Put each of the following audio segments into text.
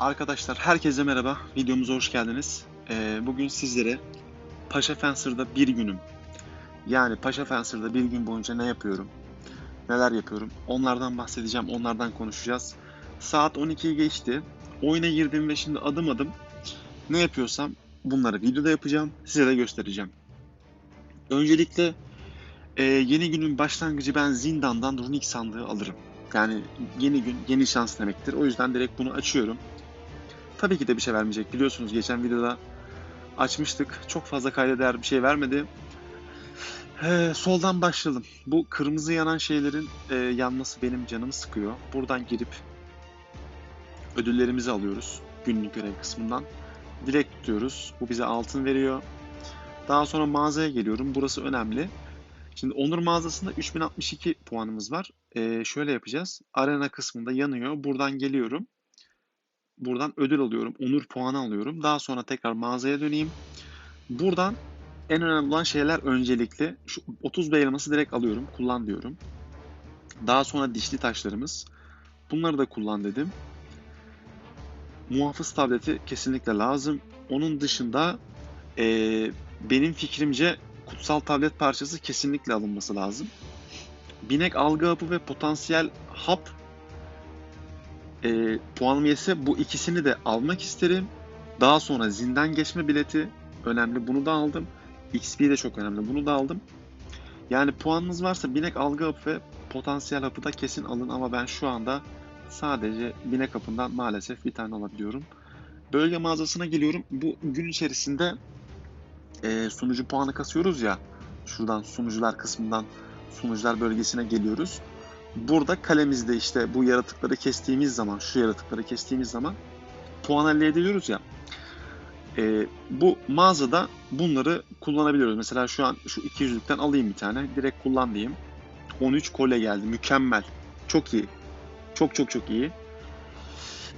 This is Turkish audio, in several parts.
Arkadaşlar herkese merhaba. Videomuza hoş geldiniz. Ee, bugün sizlere Paşa Fencer'da bir günüm. Yani Paşa Fencer'da bir gün boyunca ne yapıyorum? Neler yapıyorum? Onlardan bahsedeceğim. Onlardan konuşacağız. Saat 12'yi geçti. Oyuna girdim ve şimdi adım adım ne yapıyorsam bunları videoda yapacağım. Size de göstereceğim. Öncelikle e, yeni günün başlangıcı ben zindandan runik sandığı alırım. Yani yeni gün, yeni şans demektir. O yüzden direkt bunu açıyorum. Tabii ki de bir şey vermeyecek. Biliyorsunuz geçen videoda açmıştık. Çok fazla kayda değer bir şey vermedi. Ee, soldan başlayalım. Bu kırmızı yanan şeylerin e, yanması benim canımı sıkıyor. Buradan girip ödüllerimizi alıyoruz. Günlük görev kısmından. Direkt tutuyoruz. Bu bize altın veriyor. Daha sonra mağazaya geliyorum. Burası önemli. Şimdi Onur mağazasında 3062 puanımız var. Ee, şöyle yapacağız. Arena kısmında yanıyor. Buradan geliyorum. Buradan ödül alıyorum. Onur puanı alıyorum. Daha sonra tekrar mağazaya döneyim. Buradan en önemli olan şeyler öncelikli. Şu 30 B direkt alıyorum. Kullan diyorum. Daha sonra dişli taşlarımız. Bunları da kullan dedim. Muhafız tableti kesinlikle lazım. Onun dışında eee, benim fikrimce kutsal tablet parçası kesinlikle alınması lazım. Binek algı hapı ve potansiyel hap e, puanım yetse bu ikisini de almak isterim. Daha sonra zindan geçme bileti önemli. Bunu da aldım. XP de çok önemli. Bunu da aldım. Yani puanınız varsa binek algı hapı ve potansiyel hapı da kesin alın ama ben şu anda sadece binek hapından maalesef bir tane alabiliyorum. Bölge mağazasına geliyorum. Bu gün içerisinde e, sunucu puanı kasıyoruz ya. Şuradan sunucular kısmından sunucular bölgesine geliyoruz. Burada kalemizde işte bu yaratıkları kestiğimiz zaman, şu yaratıkları kestiğimiz zaman puan elde ediyoruz ya. E, bu mağazada bunları kullanabiliyoruz. Mesela şu an şu 200'lükten alayım bir tane. Direkt kullan diyeyim. 13 kolye geldi. Mükemmel. Çok iyi. Çok çok çok iyi.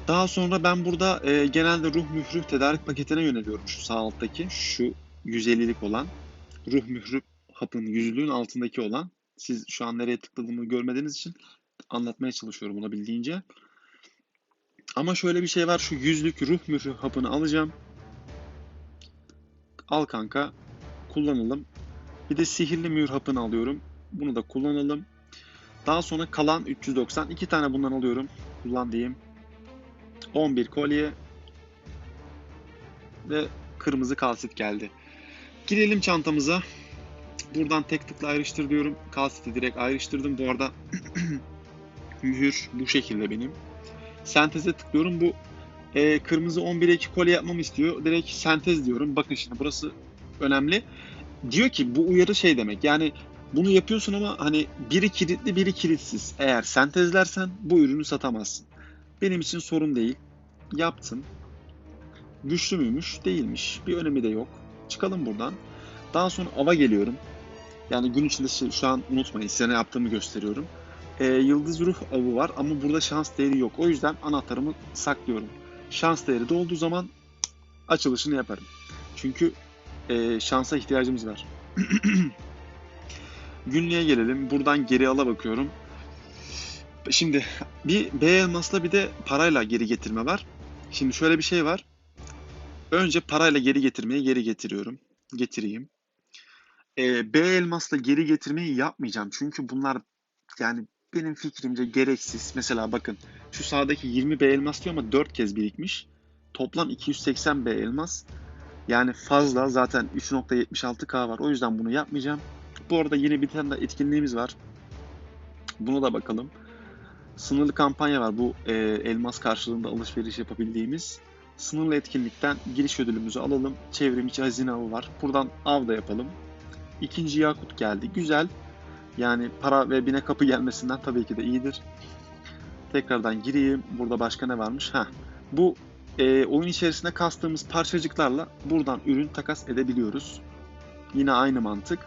Daha sonra ben burada e, genelde ruh mührü tedarik paketine yöneliyorum. Şu sağ alttaki. Şu 150'lik olan. Ruh mührü hapın yüzlüğün altındaki olan. Siz şu an nereye tıkladığımı görmediğiniz için anlatmaya çalışıyorum olabildiğince. Ama şöyle bir şey var. Şu yüzlük ruh mührü hapını alacağım. Al kanka. Kullanalım. Bir de sihirli mühür hapını alıyorum. Bunu da kullanalım. Daha sonra kalan 390. iki tane bundan alıyorum. Kullan diyeyim. 11 kolye. Ve kırmızı kalsit geldi. Girelim çantamıza. Buradan tek tıkla ayrıştır diyorum. Kalsit'i direkt ayrıştırdım. Bu arada mühür bu şekilde benim. Senteze tıklıyorum. Bu e, kırmızı 11'e 2 kolye yapmamı istiyor. Direkt sentez diyorum. Bakın şimdi burası önemli. Diyor ki bu uyarı şey demek. Yani bunu yapıyorsun ama hani biri kilitli biri kilitsiz. Eğer sentezlersen bu ürünü satamazsın. Benim için sorun değil. Yaptım. Güçlü müymüş? Değilmiş. Bir önemi de yok. Çıkalım buradan. Daha sonra ava geliyorum. Yani gün içinde şu- an unutmayın size ne yaptığımı gösteriyorum. Ee, yıldız ruh avı var ama burada şans değeri yok. O yüzden anahtarımı saklıyorum. Şans değeri de olduğu zaman açılışını yaparım. Çünkü e, şansa ihtiyacımız var. Günlüğe gelelim. Buradan geri ala bakıyorum. Şimdi bir B elmasla bir de parayla geri getirme var. Şimdi şöyle bir şey var. Önce parayla geri getirmeyi geri getiriyorum. Getireyim. Ee, B elmasla geri getirmeyi yapmayacağım. Çünkü bunlar yani benim fikrimce gereksiz. Mesela bakın şu sağdaki 20 B elmas diyor ama 4 kez birikmiş. Toplam 280 B elmas. Yani fazla zaten 3.76k var. O yüzden bunu yapmayacağım. Bu arada yeni bir tane de etkinliğimiz var. Buna da bakalım. Sınırlı kampanya var. Bu e, elmas karşılığında alışveriş yapabildiğimiz. Sınırlı etkinlikten giriş ödülümüzü alalım. Çevrim içi hazine avı var. Buradan av da yapalım. İkinci yakut geldi. Güzel. Yani para ve bine kapı gelmesinden tabii ki de iyidir. Tekrardan gireyim. Burada başka ne varmış? Heh. Bu e, oyun içerisinde kastığımız parçacıklarla buradan ürün takas edebiliyoruz. Yine aynı mantık.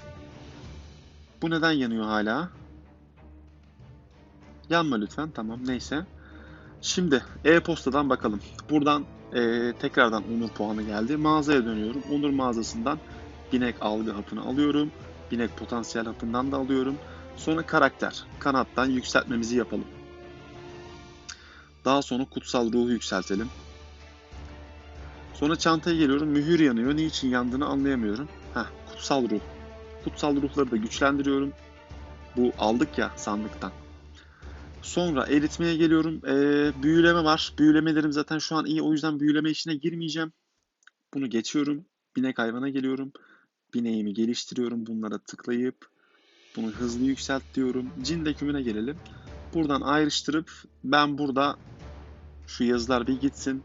Bu neden yanıyor hala? Yanma lütfen. Tamam neyse. Şimdi e-postadan bakalım. Buradan e, tekrardan Onur puanı geldi. Mağazaya dönüyorum. Onur mağazasından binek algı hapını alıyorum. Binek potansiyel hapından da alıyorum. Sonra karakter. Kanattan yükseltmemizi yapalım. Daha sonra kutsal ruhu yükseltelim. Sonra çantaya geliyorum. Mühür yanıyor. Niçin yandığını anlayamıyorum. Heh, kutsal ruh. Kutsal ruhları da güçlendiriyorum. Bu aldık ya sandıktan. Sonra eritmeye geliyorum. Ee, büyüleme var. Büyülemelerim zaten şu an iyi. O yüzden büyüleme işine girmeyeceğim. Bunu geçiyorum. Binek hayvana geliyorum. Bineğimi geliştiriyorum. Bunlara tıklayıp bunu hızlı yükselt diyorum. Cin dökümüne gelelim. Buradan ayrıştırıp ben burada şu yazılar bir gitsin.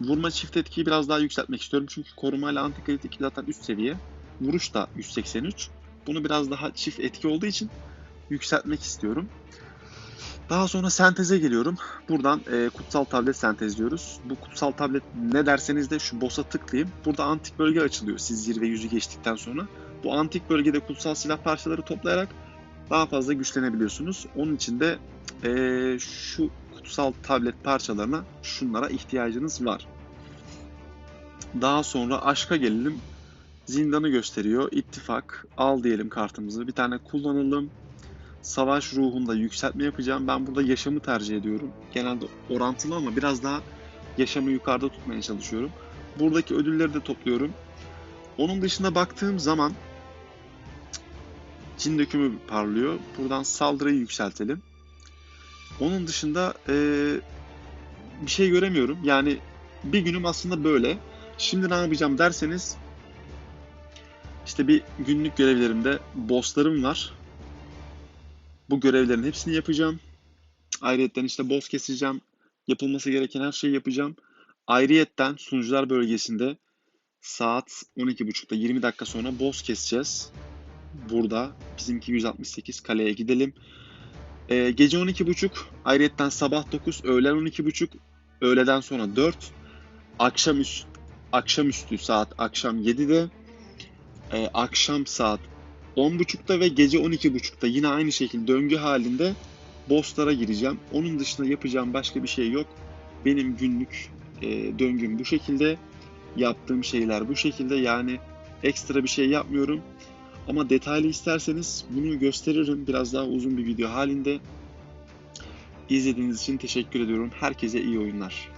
Vurma çift etkiyi biraz daha yükseltmek istiyorum. Çünkü koruma ile antikritik zaten üst seviye. Vuruş da 183. Bunu biraz daha çift etki olduğu için yükseltmek istiyorum. Daha sonra senteze geliyorum. Buradan e, kutsal tablet sentezliyoruz. Bu kutsal tablet ne derseniz de şu boss'a tıklayayım. Burada antik bölge açılıyor siz zirve yüzü geçtikten sonra. Bu antik bölgede kutsal silah parçaları toplayarak daha fazla güçlenebiliyorsunuz. Onun için de e, şu kutsal tablet parçalarına şunlara ihtiyacınız var. Daha sonra aşka gelelim. Zindanı gösteriyor. İttifak. Al diyelim kartımızı. Bir tane kullanalım. Savaş ruhunda yükseltme yapacağım. Ben burada yaşamı tercih ediyorum. Genelde orantılı ama biraz daha yaşamı yukarıda tutmaya çalışıyorum. Buradaki ödülleri de topluyorum. Onun dışında baktığım zaman cin dökümü parlıyor. Buradan saldırıyı yükseltelim. Onun dışında eee, bir şey göremiyorum. Yani bir günüm aslında böyle. Şimdi ne yapacağım derseniz işte bir günlük görevlerimde bosslarım var. Bu görevlerin hepsini yapacağım. Ayrıyetten işte boss keseceğim. Yapılması gereken her şeyi yapacağım. Ayrıyetten sunucular bölgesinde saat 12.30'da 20 dakika sonra boss keseceğiz. Burada bizimki 168 kaleye gidelim. Ee, gece 12.30, ayrıyetten sabah 9, öğlen 12.30, öğleden sonra 4, akşamüstü, akşamüstü saat akşam 7'de, e, akşam saat 10.30'da ve gece 12.30'da yine aynı şekilde döngü halinde bosslara gireceğim. Onun dışında yapacağım başka bir şey yok. Benim günlük e, döngüm bu şekilde. Yaptığım şeyler bu şekilde. Yani ekstra bir şey yapmıyorum. Ama detaylı isterseniz bunu gösteririm biraz daha uzun bir video halinde. İzlediğiniz için teşekkür ediyorum. Herkese iyi oyunlar.